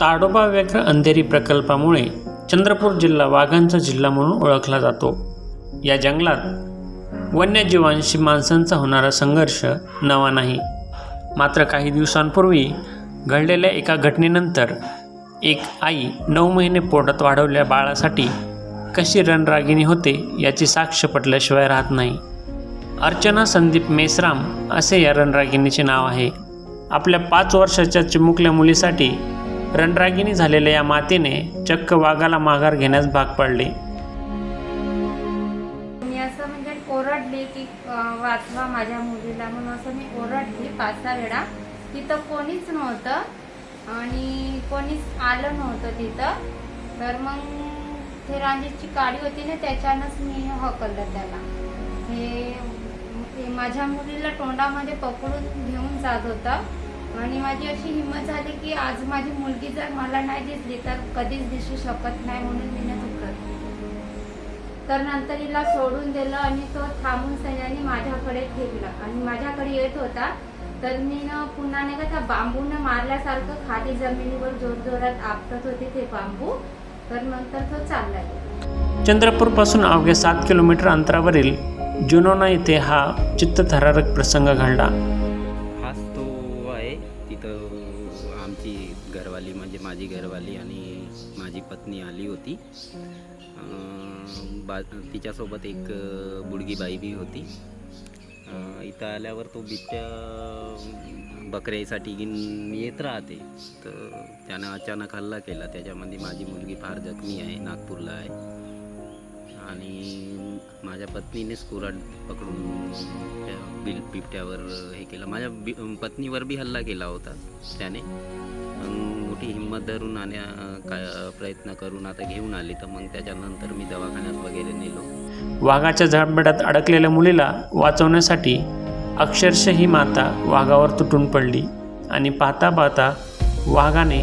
ताडोबा व्याघ्र अंधेरी प्रकल्पामुळे चंद्रपूर जिल्हा वाघांचा जिल्हा म्हणून ओळखला जातो. या जंगलात वन्यजीवांशी माणसांचा होणारा संघर्ष नवा नाही. मात्र काही दिवसांपूर्वी घडलेल्या एका घटनेनंतर एक आई नऊ महिने पोटात वाढवलेल्या बाळासाठी कशी रणरागिणी होते याची साक्ष पटल्याशिवाय राहत नाही. अर्चना संदीप मेसराम असे या रणरागिणीचे नाव आहे. आपल्या पाच वर्षाच्या चिमुकल्या मुलीसाठी रणरागिणी झालेल्या या मातेने चक्क वाघाला माघार घेण्यास भाग पाडले. मी असं म्हणजे ओरडली की वाचवा माझ्या मुलीला म्हणून असं मी ओरडली पाच सहा वेळा. तिथं कोणीच नव्हतं आणि कोणीच आलं नव्हतं तिथं. तर मग ते रांजीची काडी होती ना त्याच्यानंच मी हकललं त्याला. हे माझ्या मुलीला तोंडामध्ये पकडून घेऊन जात होतं. आणि माझी अशी हिंमत झाली की आज माझी मुलगी जर मला नाही दिसली तर कधीच दिसू शकत नाही म्हणून मी ना तर नंतर हिला सोडून दिलं आणि तो थांबून सैन्याने माझ्याकडे ठेवला. आणि माझ्याकडे येत होता तर मी ना पुन्हा नाही का त्या बांबूनं मारल्यासारखं खाली जमिनीवर जोरजोरात आपटत होते ते बांबू. तर नंतर तो चालला गेला. चंद्रपूरपासून अवघ्या सात किलोमीटर अंतरावरील जुनोना येथे हा चित्तथरारक प्रसंग घडला. म्हणजे माझी घरवाली आणि माझी पत्नी आली होती. बा तिच्यासोबत एक बुडगी बाई बी होती. इथं आल्यावर तो बिबट्या बकऱ्यासाठी घेऊन येत राहते. तर त्यानं अचानक हल्ला केला. त्याच्यामध्ये माझी मुलगी फार जखमी आहे नागपूरला आहे. आणि माझ्या पत्नीनेच कुऱ्हाड पकडून त्या बिल बिबट्यावर हे केलं. माझ्या बि पत्नीवर बी हल्ला केला होता त्याने. मोठी हिंमत धरून आणि काय प्रयत्न करून आता घेऊन आली. तर मग त्याच्यानंतर मी दवाखान्यात वगैरे नेलो. वाघाच्या झाडबेडात अडकलेल्या मुलीला वाचवण्यासाठी अक्षरशः ही माता वाघावर तुटून पडली आणि पाहता पाहता वाघाने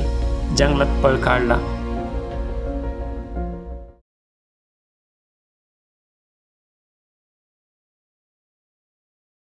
जंगलात पळ काढला.